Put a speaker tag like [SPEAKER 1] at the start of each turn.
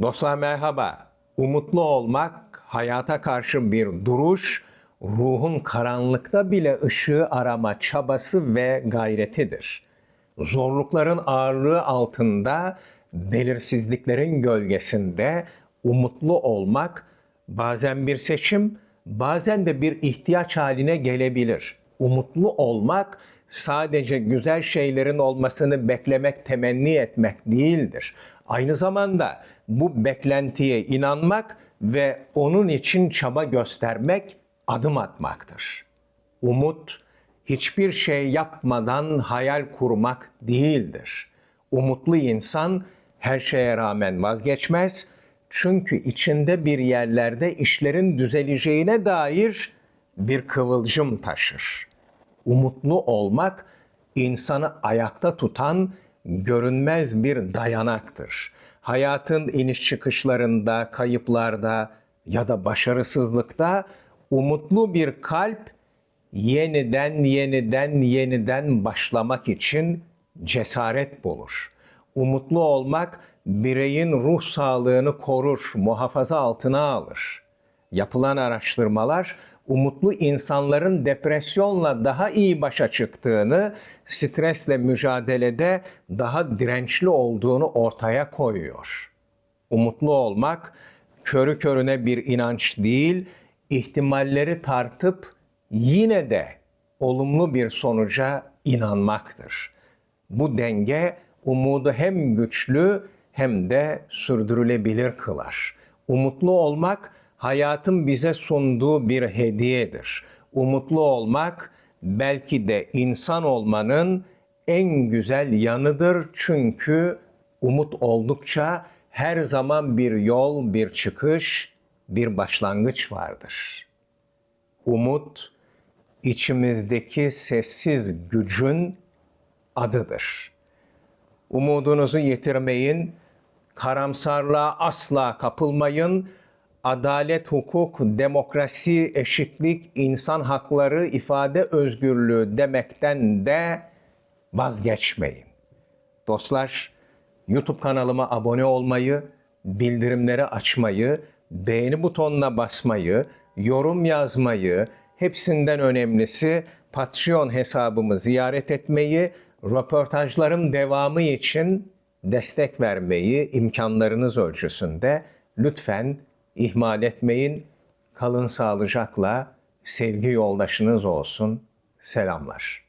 [SPEAKER 1] Dostlar merhaba. Umutlu olmak, hayata karşı bir duruş, ruhun karanlıkta bile ışığı arama çabası ve gayretidir. Zorlukların ağırlığı altında, belirsizliklerin gölgesinde umutlu olmak bazen bir seçim, bazen de bir ihtiyaç haline gelebilir. Umutlu olmak sadece güzel şeylerin olmasını beklemek, temenni etmek değildir. Aynı zamanda bu beklentiye inanmak ve onun için çaba göstermek, adım atmaktır. Umut hiçbir şey yapmadan hayal kurmak değildir. Umutlu insan her şeye rağmen vazgeçmez. Çünkü içinde bir yerlerde işlerin düzeleceğine dair bir kıvılcım taşır. Umutlu olmak insanı ayakta tutan görünmez bir dayanaktır. Hayatın iniş çıkışlarında, kayıplarda ya da başarısızlıkta umutlu bir kalp yeniden yeniden yeniden başlamak için cesaret bulur. Umutlu olmak bireyin ruh sağlığını korur, muhafaza altına alır. Yapılan araştırmalar umutlu insanların depresyonla daha iyi başa çıktığını, stresle mücadelede daha dirençli olduğunu ortaya koyuyor. Umutlu olmak körü körüne bir inanç değil, ihtimalleri tartıp yine de olumlu bir sonuca inanmaktır. Bu denge umudu hem güçlü hem de sürdürülebilir kılar. Umutlu olmak hayatın bize sunduğu bir hediyedir. Umutlu olmak belki de insan olmanın en güzel yanıdır çünkü umut oldukça her zaman bir yol, bir çıkış, bir başlangıç vardır. Umut içimizdeki sessiz gücün adıdır. Umudunuzu yitirmeyin, karamsarlığa asla kapılmayın. Adalet, hukuk, demokrasi, eşitlik, insan hakları, ifade özgürlüğü demekten de vazgeçmeyin. Dostlar, YouTube kanalıma abone olmayı, bildirimleri açmayı, beğeni butonuna basmayı, yorum yazmayı, hepsinden önemlisi Patreon hesabımı ziyaret etmeyi, röportajların devamı için destek vermeyi imkanlarınız ölçüsünde lütfen ihmal etmeyin. Kalın sağlıcakla sevgi yoldaşınız olsun. Selamlar.